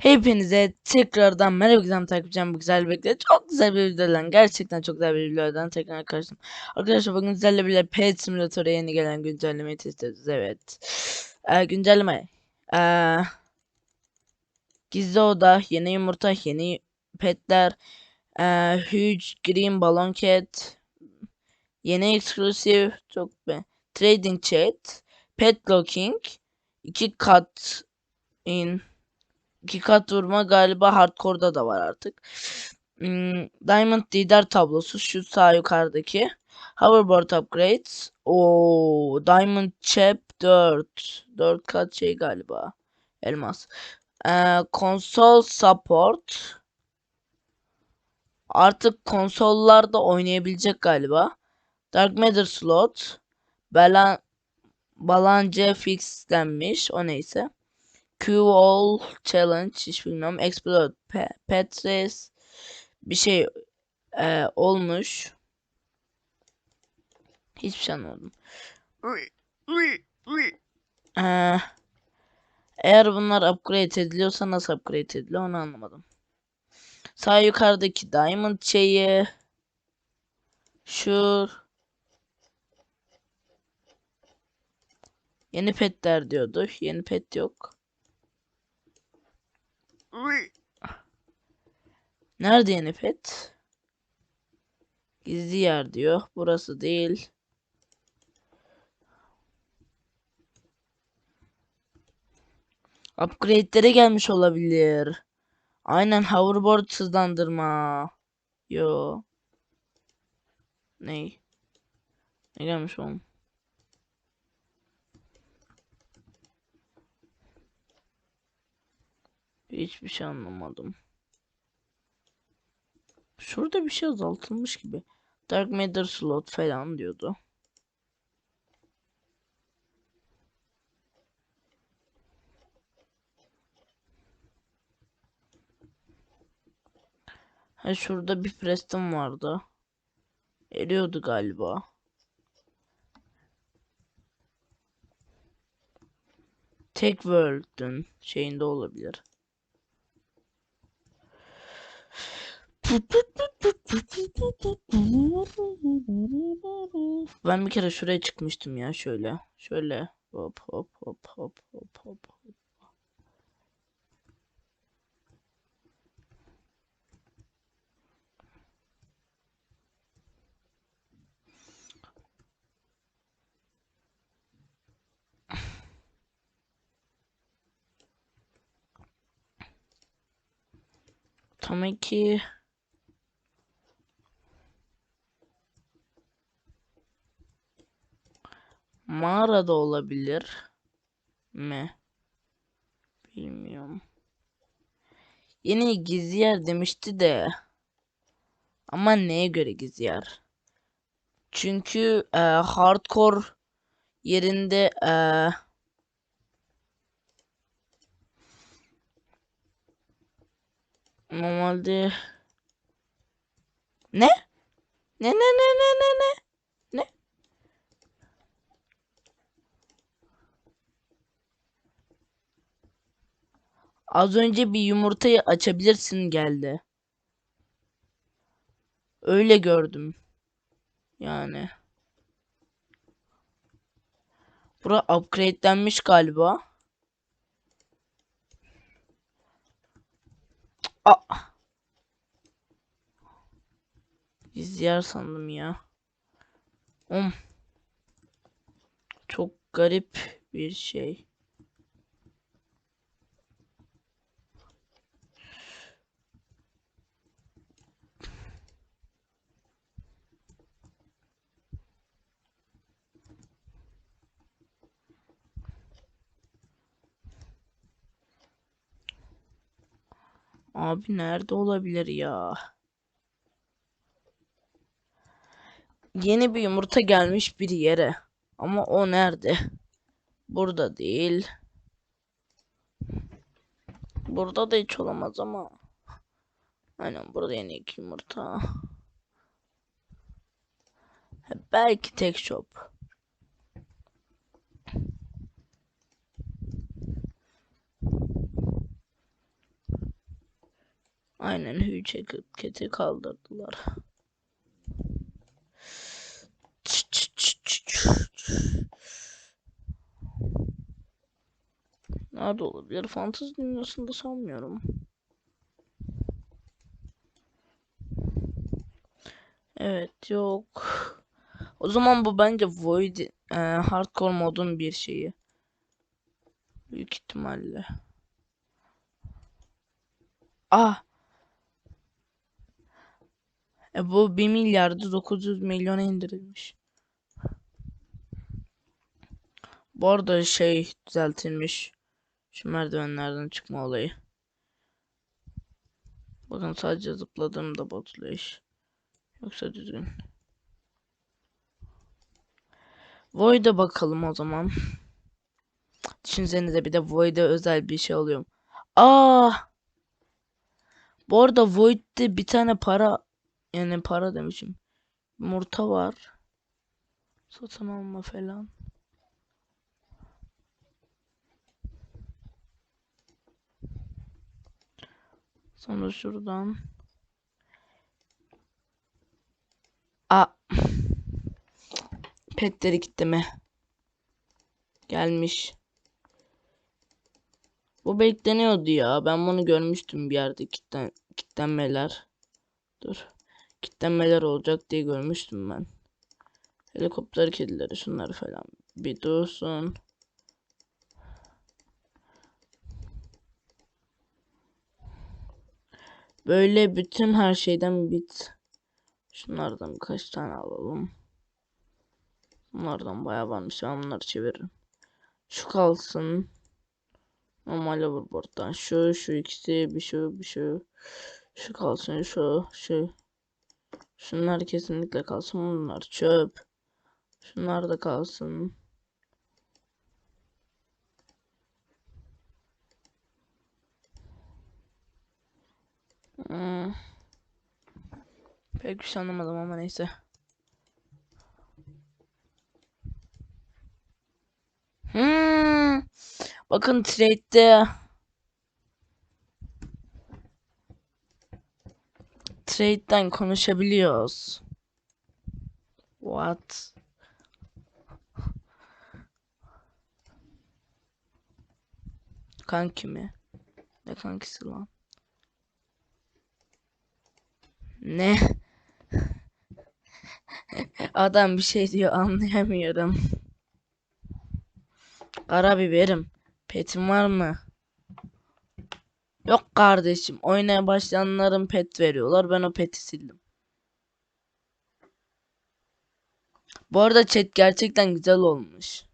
Hepinize tekrardan merhaba güzel takipçilerim bu güzel bekle çok güzel bir videodan gerçekten çok güzel bir videodan tekrar karşım. Arkadaşlar bugün sizlerle birlikte Pet Simulator'a yeni gelen güncellemeyi test ediyoruz evet. Ee, güncelleme. Ee, gizli oda, yeni yumurta, yeni petler, ee, Huge Green Balloon Cat, yeni exclusive, çok be, Trading Chat, Pet Locking, iki kat in iki kat vurma galiba hardcore'da da var artık. Hmm, Diamond lider tablosu şu sağ yukarıdaki. Hoverboard upgrades. O Diamond Chap 4. 4 kat şey galiba. Elmas. Ee, konsol support. Artık konsollarda oynayabilecek galiba. Dark Matter slot. Balan Balance fixlenmiş. O neyse. Q-All Challenge hiç bilmiyorum. Explode Pe Petres bir şey e, olmuş. Hiçbir şey anlamadım. Ee, eğer bunlar upgrade ediliyorsa nasıl upgrade ediliyor onu anlamadım. Sağ yukarıdaki diamond şeyi şu yeni petler diyordu. Yeni pet yok. Nerede yeni pet? Gizli yer diyor. Burası değil. Upgrade'lere gelmiş olabilir. Aynen hoverboard hızlandırma. Yo. Ney? Ne gelmiş oğlum? Hiçbir şey anlamadım. Şurada bir şey azaltılmış gibi. Dark Matter slot falan diyordu. Ha şurada bir Preston vardı. Eriyordu galiba. Tek World'ün şeyinde olabilir. Ben bir kere şuraya çıkmıştım ya şöyle. Şöyle hop hop hop hop hop hop. Tabii ki Mağarada olabilir mi? Bilmiyorum. Yeni gizli yer demişti de. Ama neye göre gizli yer? Çünkü e, hardcore yerinde e, normalde ne? Ne ne ne ne ne ne? Az önce bir yumurtayı açabilirsin geldi. Öyle gördüm. Yani. Bura upgradelenmiş galiba. Aa. İzler sandım ya. Um. Çok garip bir şey. Abi nerede olabilir ya? Yeni bir yumurta gelmiş bir yere. Ama o nerede? Burada değil. Burada da hiç olamaz ama. Aynen burada yeni iki yumurta. Belki tek shop. Aynen Huge etiketi kaldırdılar. Nerede olabilir? Fantezi dünyasında sanmıyorum. Evet yok. O zaman bu bence Void e, hardcore modun bir şeyi. Büyük ihtimalle. Ah. E bu 1 milyardı 900 milyona indirilmiş. Bu arada şey düzeltilmiş. Şu merdivenlerden çıkma olayı. Bakın sadece zıpladığımda bozuluyor iş. Yoksa düzgün. Void'e bakalım o zaman. Düşünsenize bir de Void'e özel bir şey oluyor. Aa! Bu arada Void'de bir tane para yani para demişim. Yumurta var. Satın alma falan. Sonra şuradan. A. Petleri gitti mi? Gelmiş. Bu bekleniyordu ya. Ben bunu görmüştüm bir yerde kitten, kitlenmeler. Dur. Kitlenmeler olacak diye görmüştüm ben. Helikopter kedileri şunları falan. Bir dursun. Böyle bütün her şeyden bit. Şunlardan birkaç tane alalım. Bunlardan bayağı varmış. Ben bunları çeviririm. Şu kalsın. Normal hoverboard'dan. Şu, şu ikisi, bir şu, bir şu. Şu kalsın, şu, şu. Şunlar kesinlikle kalsın. Bunlar çöp. Şunlar da kalsın. Hmm. Pek bir şey anlamadım ama neyse. Hmm. Bakın trade'de trade'den konuşabiliyoruz. What? Kanki mi? Ne kankisi lan? Ne? Adam bir şey diyor anlayamıyorum. Karabiberim. Petin var mı? Yok kardeşim. Oynaya başlayanların pet veriyorlar. Ben o peti sildim. Bu arada chat gerçekten güzel olmuş.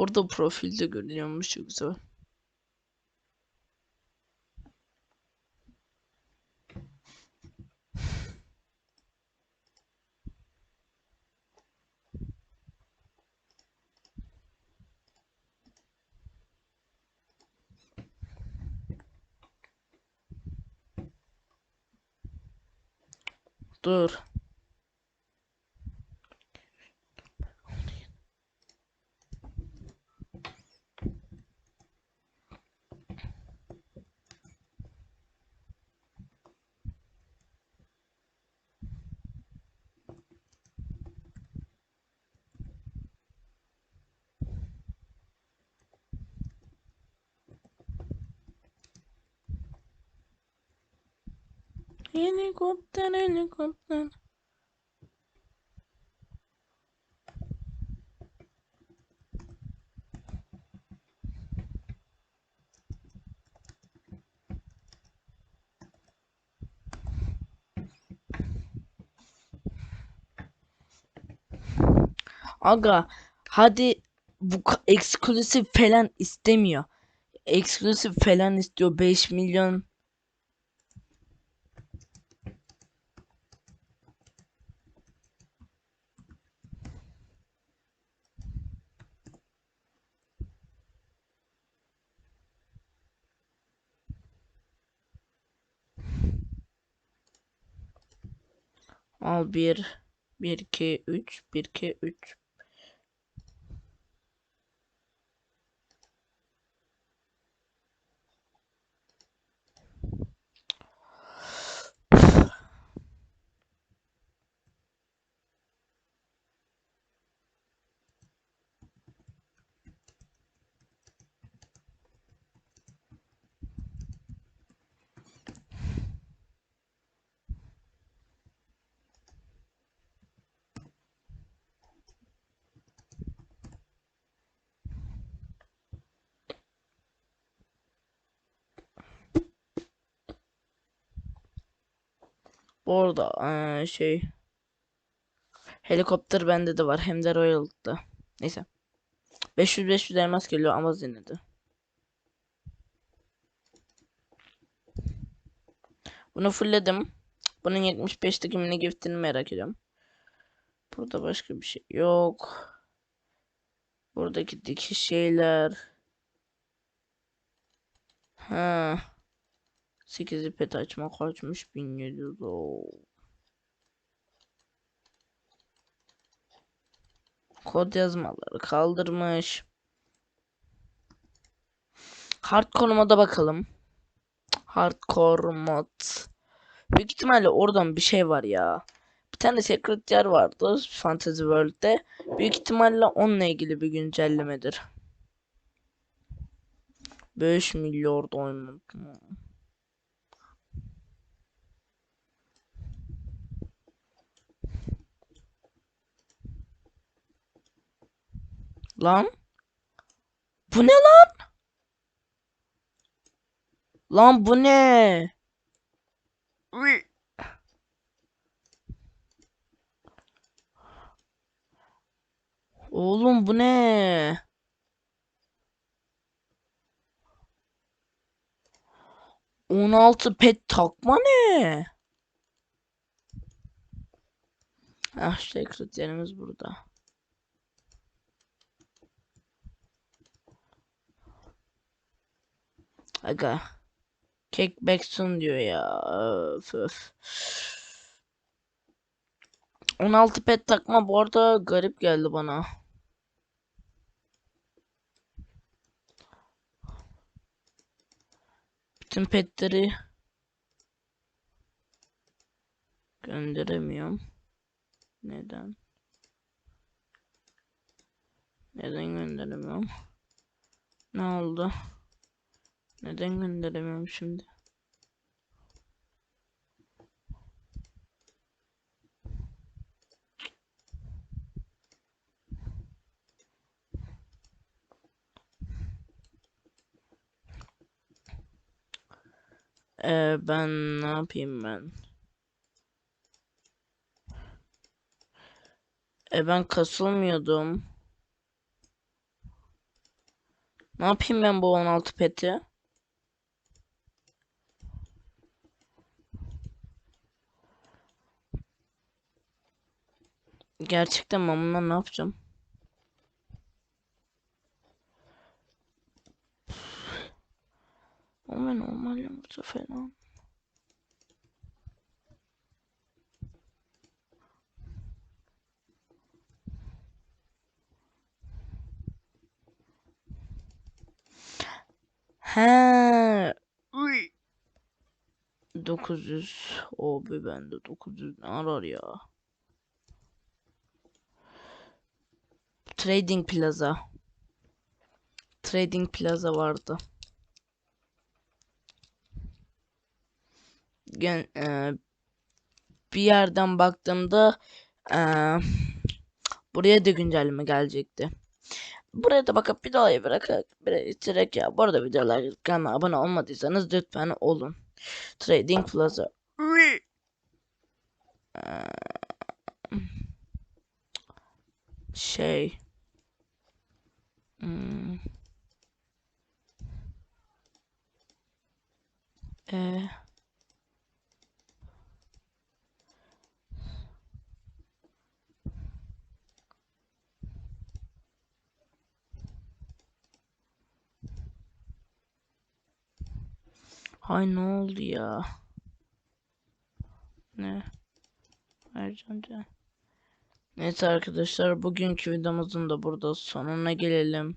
Burada profilde görünüyormuş çok güzel. Dur. Helikopter helikopter. Aga hadi bu eksklusif falan istemiyor. Eksklusif falan istiyor 5 milyon Al 1 1 2 3 1 2 3 Bu arada eee, şey helikopter bende de var hem de Royal'da. Neyse. 500 500 elmas geliyor ama yine de. Bunu fullledim. Bunun 75'teki mini giftini merak ediyorum. Burada başka bir şey yok. Buradaki dikiş şeyler. Ha. 8 pet açma kaçmış 1700 Oo. Kod yazmaları kaldırmış. Hardcore moda bakalım. Hardcore mod. Büyük ihtimalle oradan bir şey var ya. Bir tane secret yer vardı Fantasy World'de. Büyük ihtimalle onunla ilgili bir güncellemedir. 5 milyar diamond. Lan. Bu ne lan? Lan bu ne? Oğlum bu ne? On altı pet takma ne? Ah sekretlerimiz burada. Aga. Cake back soon diyor ya. Öf, öf. 16 pet takma bu arada garip geldi bana. Bütün petleri gönderemiyorum. Neden? Neden gönderemiyorum? Ne oldu? Neden gönderemiyorum şimdi? Ee, ben ne yapayım ben? E ben kasılmıyordum. Ne yapayım ben bu 16 peti? Gerçekten ben bundan ne yapacağım? Ama normal yumurta falan. He. Uy. 900. O bir bende 900 ne arar ya? Trading Plaza. Trading Plaza vardı. Gen, e, bir yerden baktığımda e, buraya da güncelleme gelecekti. Buraya da bakıp bir dolayı bırakıp bitirerek ya. Bu arada videolar kanalıma abone olmadıysanız lütfen olun. Trading Plaza. Şey. Hmm. Ee, Hay ne oldu ya? Ne? Ay harcanacak. Neyse arkadaşlar bugünkü videomuzun da burada sonuna gelelim.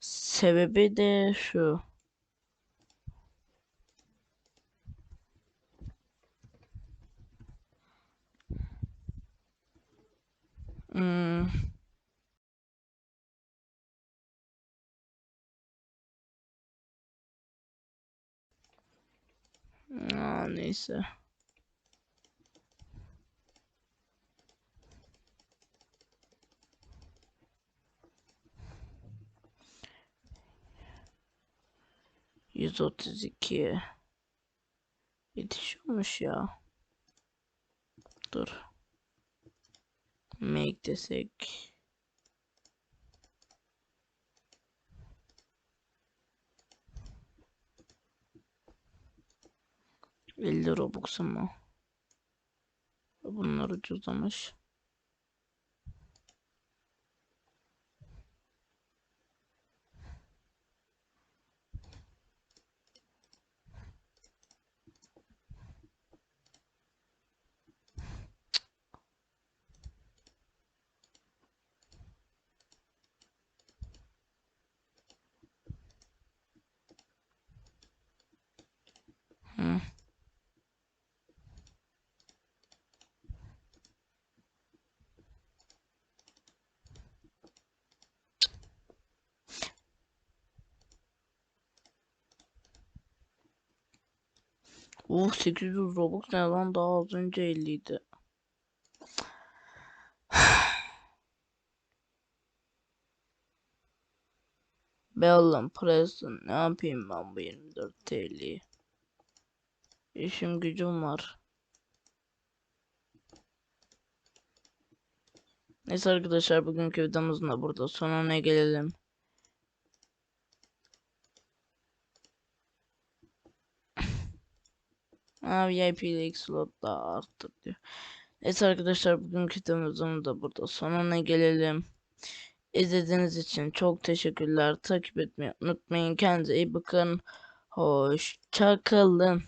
Sebebi de şu. Hmm. Aa, neyse. Yüz otuz iki. Yetişiyormuş ya. Dur. Make desek. Elli Robux ama. Bunlar ucuzlamış. Uh 800 Robux ne lan daha az önce 50 idi. Be oğlum Preston ne yapayım ben bu 24 TL'yi. İşim gücüm var. Neyse arkadaşlar bugünkü videomuzun da burada sonuna gelelim. Ha VIP ile slot daha arttı diyor. Neyse arkadaşlar bugünkü videomuzun da burada sonuna gelelim. İzlediğiniz için çok teşekkürler. Takip etmeyi unutmayın. Kendinize iyi bakın. Hoşçakalın.